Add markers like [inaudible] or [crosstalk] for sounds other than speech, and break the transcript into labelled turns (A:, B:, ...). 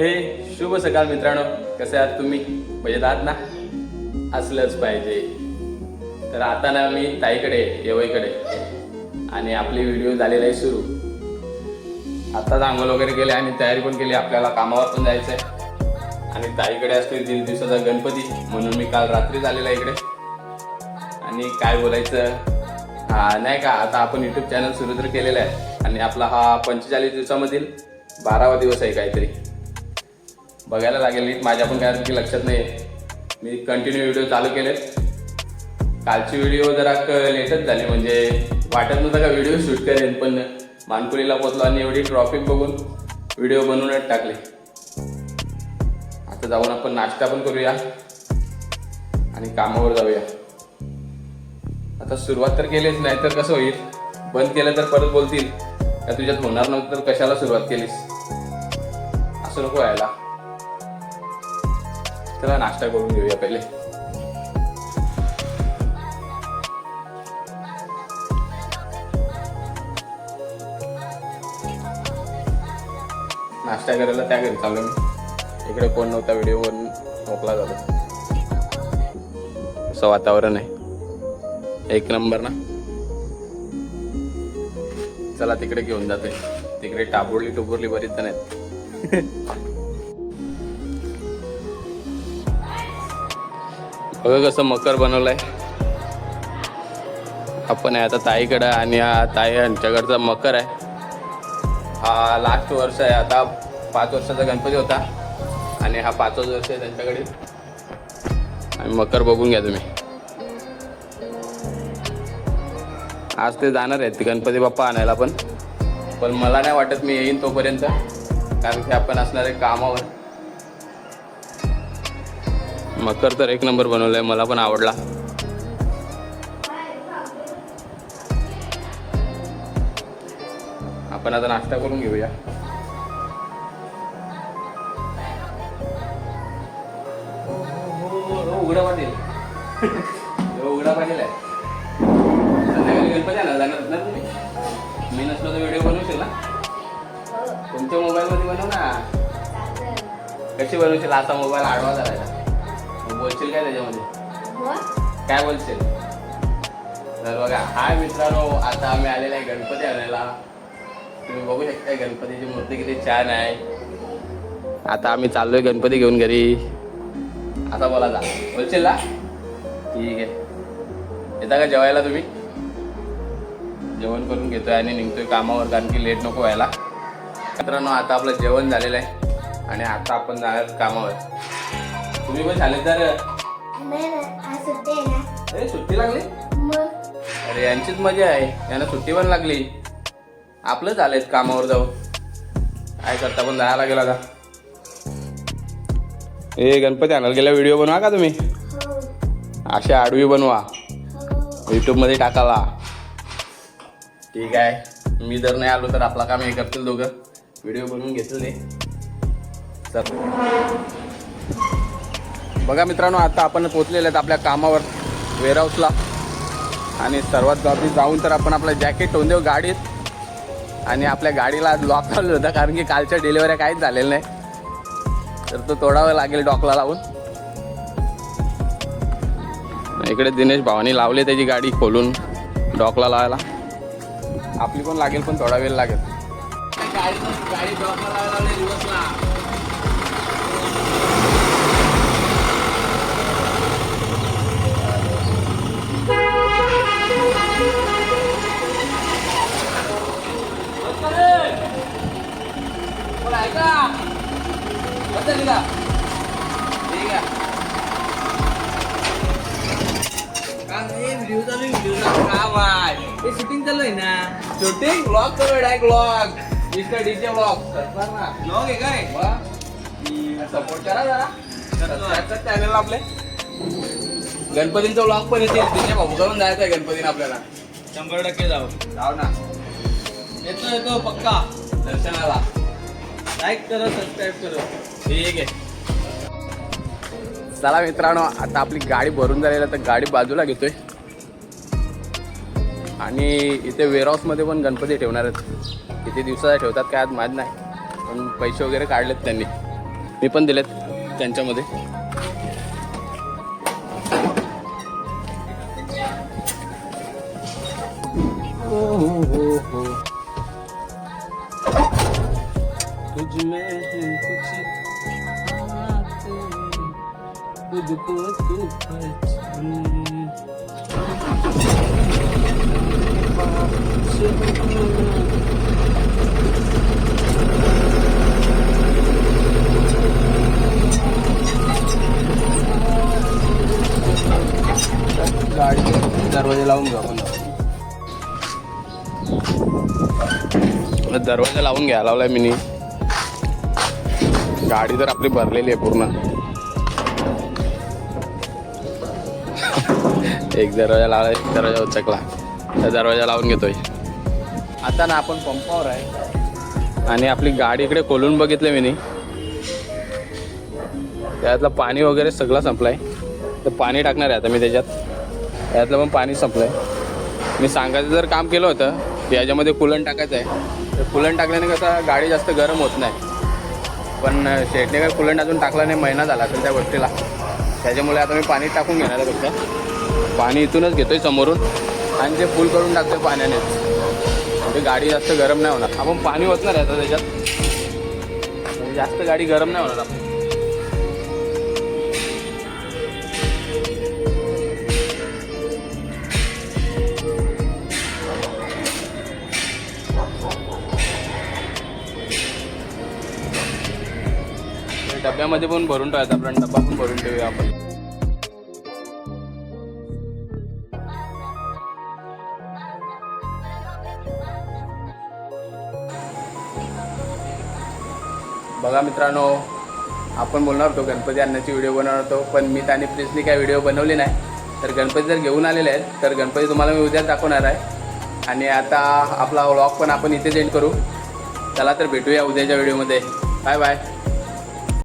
A: हे शुभ सकाळ मित्रांनो. कसे आहात तुम्ही? मजेत आहात ना? असलंच पाहिजे. तर आता ना मी ताईकडे येवईकडे. आणि आपली व्हिडिओ झालेला आहे सुरू. आताच आंघोळ वगैरे केले आणि तयारी पण केली. आपल्याला कामावर पण जायचं आहे आणि ताईकडे असतो दीड दिवसाचा गणपती. म्हणून मी काल रात्री झालेला इकडे. आणि काय बोलायचं? हा नाही का? आता आपण युट्यूब चॅनल सुरू तर केलेला आहे. आणि आपला हा पंचेचाळीस दिवसामधील बारावा दिवस आहे काहीतरी. बघायला लागेल नीट. माझ्या पण काय की लक्षात नाही आहे. मी कंटिन्यू व्हिडिओ चालू केलेत. कालची व्हिडिओ जरा लेटच झाली म्हणजे वाटत नव्हतं का व्हिडिओ शूट करेन पण मानकुलीला पोचलो आणि एवढी ट्रॉफिक बघून व्हिडिओ बनवूनच टाकले. आता जाऊन आपण नाश्ता पण करूया आणि कामावर जाऊया. आता सुरुवात तर केलीच नाही तर कसं होईल? बंद केलं तर परत बोलतील. का तुझ्यात होणार नव्हतं तर कशाला सुरुवात केलीस? असं नको व्हायला. चला नाश्ता करून घेऊया पहिले. नाश्ता करायला त्या घरी चालू मी. इकडे कोण नव्हता व्हिडिओवर मोकला जातो असं वातावरण आहे. एक नंबर ना. चला तिकडे घेऊन जाते तिकडे टाबुरली टुबुरली बरीच जण आहेत. [laughs] बघा कसं मकर बनवलंय. आपण आहे आता ताईकडं आणि हा ताई यांच्याकडचा मकर आहे. हा लास्ट वर्ष आहे आता पाच वर्षाचा गणपती होता. आणि हा पाचच वर्ष आहे त्यांच्याकडे. आणि मकर बघून घ्या तुम्ही. आज ते जाणार आहेत गणपती बाप्पा आणायला पण. पण मला नाही वाटत मी येईन तोपर्यंत. कारण की आपण असणार आहे कामावर. मकर तर एक नंबर बनवलाय मला पण आवडला. आपण आता नाश्ता करून घेऊया. उघडा पाटील उघडा पाटील आहे संध्याकाळी गणपती आणायला जाणार ना तुम्ही मी नसलो तर व्हिडिओ बनवशील ना तुमच्या मोबाईलमध्ये बनव ना. कशी बनवशील? असा मोबाईल आडवा मग बोलशील काय त्याच्यामध्ये? काय बोलशील? तर बघा हाय मित्रांनो आता आम्ही आलेला आहे गणपती आणायला. तुम्ही बघू शकता गणपतीची मूर्ती किती छान आहे. आता आम्ही चाललोय गणपती घेऊन घरी. आता बोला जा. बोलशील ना? ठीक आहे. येता का जेवायला तुम्ही? जेवण करून घेतोय आणि निघतोय कामावर कारण की लेट नको व्हायला. मित्रांनो आता आपलं जेवण झालेलं आहे. आणि आता आपण जाणार कामावर. तुम्ही पण झाले तर अरे सुट्टी लागली? अरे यांचीच मजा आहे. यांना सुट्टी पण लागली. आपलंच आलेत कामावर जाऊन. काय करता पण जायला लागेल आता. ए गणपती आणायला गेला व्हिडिओ बनवा का तुम्ही? अशा आडवी बनवा. यूट्यूबमध्ये टाकाला ठीक आहे. मी जर नाही आलो तर आपला काम हे करतील दोघं. व्हिडिओ बनवून घेतील ते. चल. बघा मित्रांनो आता आपण पोचलेले आहेत आपल्या कामावर वेअरहाऊसला आणि सर्वात जाती जाऊन तर आपण आपलं जॅकेट ठेवून देऊ गाडीत. आणि आपल्या गाडीला लॉक लावलं होतं कारण की कालच्या डिलिव्हऱ्या काहीच झालेल्या नाही. तर तो तोडावा लागेल डॉकला लावून. इकडे दिनेश भावानी लावले त्याची गाडी खोलून डॉकला लावायला. आपली पण लागेल पण थोडा वेळ लागेल. गाडी डॉकला लावायला लावली दिवसला
B: शूटिंग चालू आहे ना?
A: शूटिंग ब्लॉग करू direct blog mister DJ blog
B: blog आहे काय?
A: सपोर्ट करा जरा. चॅनल आपले. गणपतींचा ब्लॉग पण येतील. तिथे भाऊ करून जायचं आहे गणपतीने आपल्याला.
B: शंभर टक्के जाऊ.
A: जाऊ ना.
B: येतो येतो पक्का.
A: दर्शनाला.
B: लाईक करा सबस्क्राईब करा.
A: ठीक आहे. चला मित्रांनो आता आपली गाडी भरून झालेली आहे, तर गाडी बाजूला घेतोय. आणि इथे वेअरहाऊसमध्ये पण गणपती ठेवणार आहेत किती दिवसाचा ठेवतात काय आज माहीत नाही. पण पैसे वगैरे काढलेत त्यांनी. मी पण दिलेत त्यांच्यामध्ये. हो तू गाडी दरवाजा लावून घेऊ आपण. दरवाजा लावून घ्या लावलाय मी गाडी तर आपली भरलेली आहे पूर्ण. [laughs] एक दरवाजा लावला एक दरवाजा उचकला. दरवाजा लावून घेतोय. आता ना आपण पंपावर आहे. आणि आपली गाडी इकडे खोलून बघितले मी त्यातलं पाणी वगैरे सगळं संपलंय. तर पाणी टाकणार आहे आता मी त्याच्यात. यातलं पण पाणी संपलंय. मी सांगायचं जर काम केलं होतं की याच्यामध्ये कुलन टाकायचं आहे. तर कुलन टाकल्याने कसं गाडी जास्त गरम होत नाही. पण शेटने काय कुलन अजून टाकला नाही महिना झाला असेल त्या गोष्टीला. त्याच्यामुळे आता मी पाणी टाकून घेणार आहे फक्त. पाणी इथूनच घेतोय समोरून. आणि ते फुल करून टाकतोय पाण्याने. म्हणजे गाडी जास्त गरम नाही होणार. आपण पाणी वचणार आहे आता त्याच्यात. म्हणजे जास्त गाडी गरम नाही होणार आपण. डब्यामध्ये पण भरून ठेवायचा आपण डब्बा पण भरून ठेवूया आपण. बघा मित्रांनो आपण बोलणार होतो गणपती आणण्याची व्हिडिओ बनवणार होतो पण मी आणि प्रिसनी काय व्हिडिओ बनवली नाही. तर गणपती जर घेऊन आलेले आहेत तर गणपती तुम्हाला मी उद्याच दाखवणार आहे. आणि आता आपला व्लॉग पण आपण इथेच एंड करू. चला तर भेटूया उद्याच्या व्हिडिओमध्ये बाय बाय